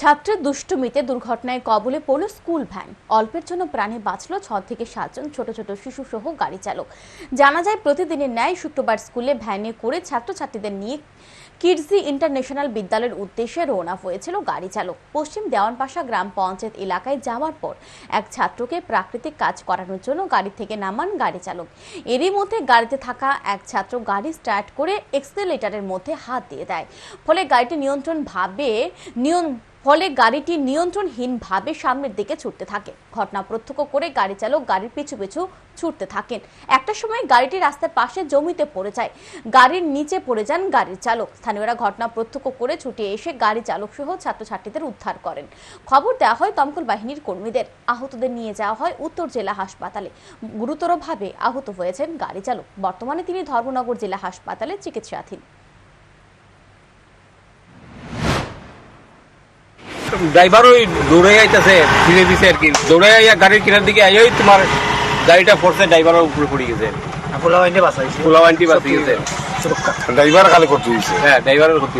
ছাত্রের দুষ্টুমিতে দুর্ঘটনায় কবলে পড়ল স্কুল ভ্যান। অল্পের জন্য প্রাণে বাঁচল ছ থেকে সাতজন ছোট ছোট শিশু সহ গাড়ি চালক। জানা যায়, প্রতিদিনের ন্যায় শুক্রবার স্কুলে ভ্যানে করে ছাত্রছাত্রীদের নিয়ে কিডজি ইন্টারন্যাশনাল বিদ্যালয়ের উদ্দেশ্যে রওনা হয়েছিল গাড়ি চালক। পশ্চিম দেওয়ানপাশা গ্রাম পঞ্চায়েত এলাকায় যাওয়ার পর এক ছাত্রকে প্রাকৃতিক কাজ করানোর জন্য গাড়ি থেকে নামান গাড়ি চালক। এরই মধ্যে গাড়িতে থাকা এক ছাত্র গাড়ি স্টার্ট করে এক্সেলেটারের মধ্যে হাত দিয়ে দেয়। ফলে গাড়িটি নিয়ন্ত্রণ ভাবে নিয়ন ফলে গাড়িটি নিয়ন্ত্রণহীনভাবে সামনের দিকে ছুটতে থাকে। ঘটনা প্রত্যক্ষ করে গাড়ি চালক গাড়ির পিছু পিছু ছুটতে থাকেন। একটা সময় গাড়িটি রাস্তার পাশে জমিতে পড়ে যায়। গাড়ির নিচে পড়ে যান গাড়ির চালক। স্থানীয়রা ঘটনা প্রত্যক্ষ করে ছুটে এসে গাড়ি চালক সহ ছাত্রছাত্রীদের উদ্ধার করেন। খবর দেওয়া হয় দমকল বাহিনীর কর্মীদের। আহতদের নিয়ে যাওয়া হয় উত্তর জেলা হাসপাতালে। গুরুতরভাবে আহত হয়েছেন গাড়ি চালক। বর্তমানে তিনি ধর্মনগর জেলা হাসপাতালে চিকিৎসাধীন। ড্রাইভার ওই দৌড়ে আইতেছে ফিরে দিছে আর কি। দৌড়ে আইয়া গাড়ির কিনার দিকে আইয়াই তোমার গাড়িটা পড়ছে ড্রাইভারের উপরে পড়ে গেছে। পোলাও এনে বাঁচাইছে। পোলাও আন্টি বাঁচি গেছে ড্রাইভার খালি করতে দিয়েছে হ্যাঁ ড্রাইভারের করতে।